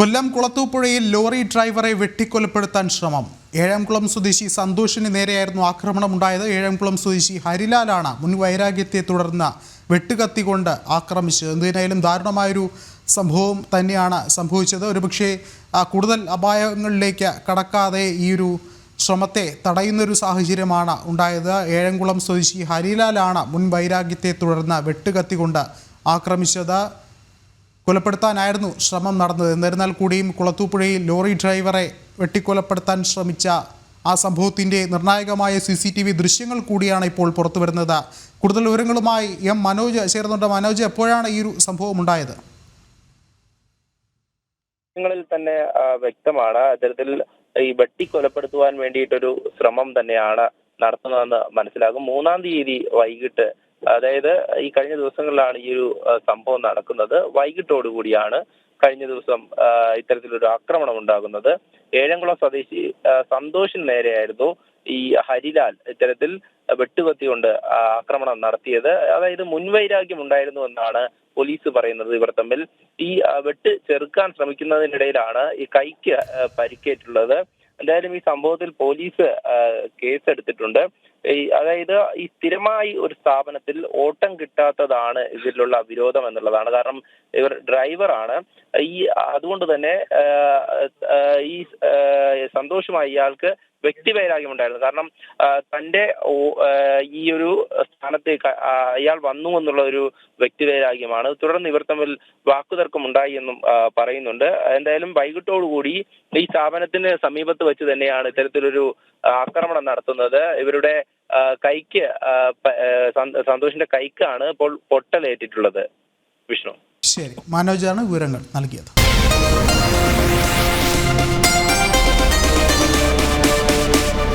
കൊല്ലം കുളത്തൂപ്പുഴയിൽ lorry ഡ്രൈവറെ വെട്ടിക്കൊലപ്പെടുത്താൻ ശ്രമം. ഏഴാംകുളം സ്വദേശി സന്തോഷിന് നേരെയായിരുന്നു ആക്രമണമുണ്ടായത്. ഏഴാംകുളം സ്വദേശി ഹരിലാലാണ് മുൻ വൈരാഗ്യത്തെ തുടർന്ന് വെട്ടുകത്തി കൊണ്ട് ആക്രമിച്ചത്. എന്തിനായാലും ദാരുണമായൊരു സംഭവം തന്നെയാണ് സംഭവിച്ചത്. ഒരുപക്ഷെ കൂടുതൽ അപായങ്ങളിലേക്ക് കടക്കാതെ ഈ ഒരു ശ്രമത്തെ തടയുന്നൊരു സാഹചര്യമാണ് ഉണ്ടായത്. ഏഴംകുളം സ്വദേശി ഹരിലാലാണ് മുൻ വൈരാഗ്യത്തെ തുടർന്ന് വെട്ടുകത്തി കൊണ്ട് ആക്രമിച്ചത്. കൊലപ്പെടുത്താനായിരുന്നു ശ്രമം നടന്നത്. എന്നിരുന്നാൽ കൂടിയും കുളത്തൂപ്പുഴയിൽ ലോറി ഡ്രൈവറെ വെട്ടിക്കൊലപ്പെടുത്താൻ ശ്രമിച്ച ആ സംഭവത്തിന്റെ നിർണായകമായ സി സി ടി വി ദൃശ്യങ്ങൾ കൂടിയാണ് ഇപ്പോൾ പുറത്തു വരുന്നത്. കൂടുതൽ വിവരങ്ങളുമായി എം മനോജ് ചേർന്നുണ്ട് മനോജ് എപ്പോഴാണ് ഈ ഒരു സംഭവം ഉണ്ടായത്? തന്നെ വ്യക്തമാണ്. അത്തരത്തിൽ ഈ വെട്ടി കൊലപ്പെടുത്തുവാൻ വേണ്ടിയിട്ടൊരു ശ്രമം തന്നെയാണ് നടത്തുന്നതെന്ന് മനസ്സിലാകും. മൂന്നാം തീയതി വൈകിട്ട് അതായത് ഈ കഴിഞ്ഞ ദിവസങ്ങളിലാണ് ഈ ഒരു സംഭവം നടക്കുന്നത്. വൈകിട്ടോടുകൂടിയാണ് കഴിഞ്ഞ ദിവസം ഇത്തരത്തിലൊരു ആക്രമണം ഉണ്ടാകുന്നത്. ഏഴംകുളം സ്വദേശി സന്തോഷിന് നേരെയായിരുന്നു ഈ ഹരിലാൽ ഇത്തരത്തിൽ വെട്ടുകത്തിയുണ്ട് ആക്രമണം നടത്തിയത്. അതായത് മുൻവൈരാഗ്യം ഉണ്ടായിരുന്നു എന്നാണ് പോലീസ് പറയുന്നത്. ഇവർ തമ്മിൽ ഈ വെട്ട് ചെറുക്കാൻ ശ്രമിക്കുന്നതിനിടയിലാണ് ഈ കൈക്ക് പരിക്കേറ്റുള്ളത്. എന്തായാലും ഈ സംഭവത്തിൽ പോലീസ് കേസെടുത്തിട്ടുണ്ട്. അതായത് ഈ സ്ഥിരമായി ഒരു സ്ഥാപനത്തിൽ ഓട്ടം കിട്ടാത്തതാണ് ഇതിലുള്ള വിരോധം എന്നുള്ളതാണ്. കാരണം ഇവർ ഡ്രൈവറാണ് ഈ അതുകൊണ്ട് തന്നെ ഈ സന്തോഷമായി ഇയാൾക്ക് വ്യക്തിവൈരാഗ്യം ഉണ്ടായിരുന്നു കാരണം തന്റെ ഈ ഒരു സ്ഥാനത്തേക്ക് അയാൾ വന്നു എന്നുള്ള ഒരു വ്യക്തിവൈരാഗ്യമാണ് തുടർന്ന് ഇവർ തമ്മിൽ വാക്കുതർക്കം ഉണ്ടായി എന്നും പറയുന്നുണ്ട്. എന്തായാലും വൈകിട്ടോടുകൂടി ഈ സ്ഥാപനത്തിന് സമീപത്ത് വെച്ച് തന്നെയാണ് ഇത്തരത്തിലൊരു ആക്രമണം നടത്തുന്നത്. ഇവരുടെ കൈക്ക് സന്തോഷിന്റെ കൈക്കാണ് ഇപ്പോൾ പൊട്ടലേറ്റിട്ടുള്ളത്. വിഷ്ണു. ശരി. മനോജാണ് വിവരങ്ങൾ നൽകിയത്.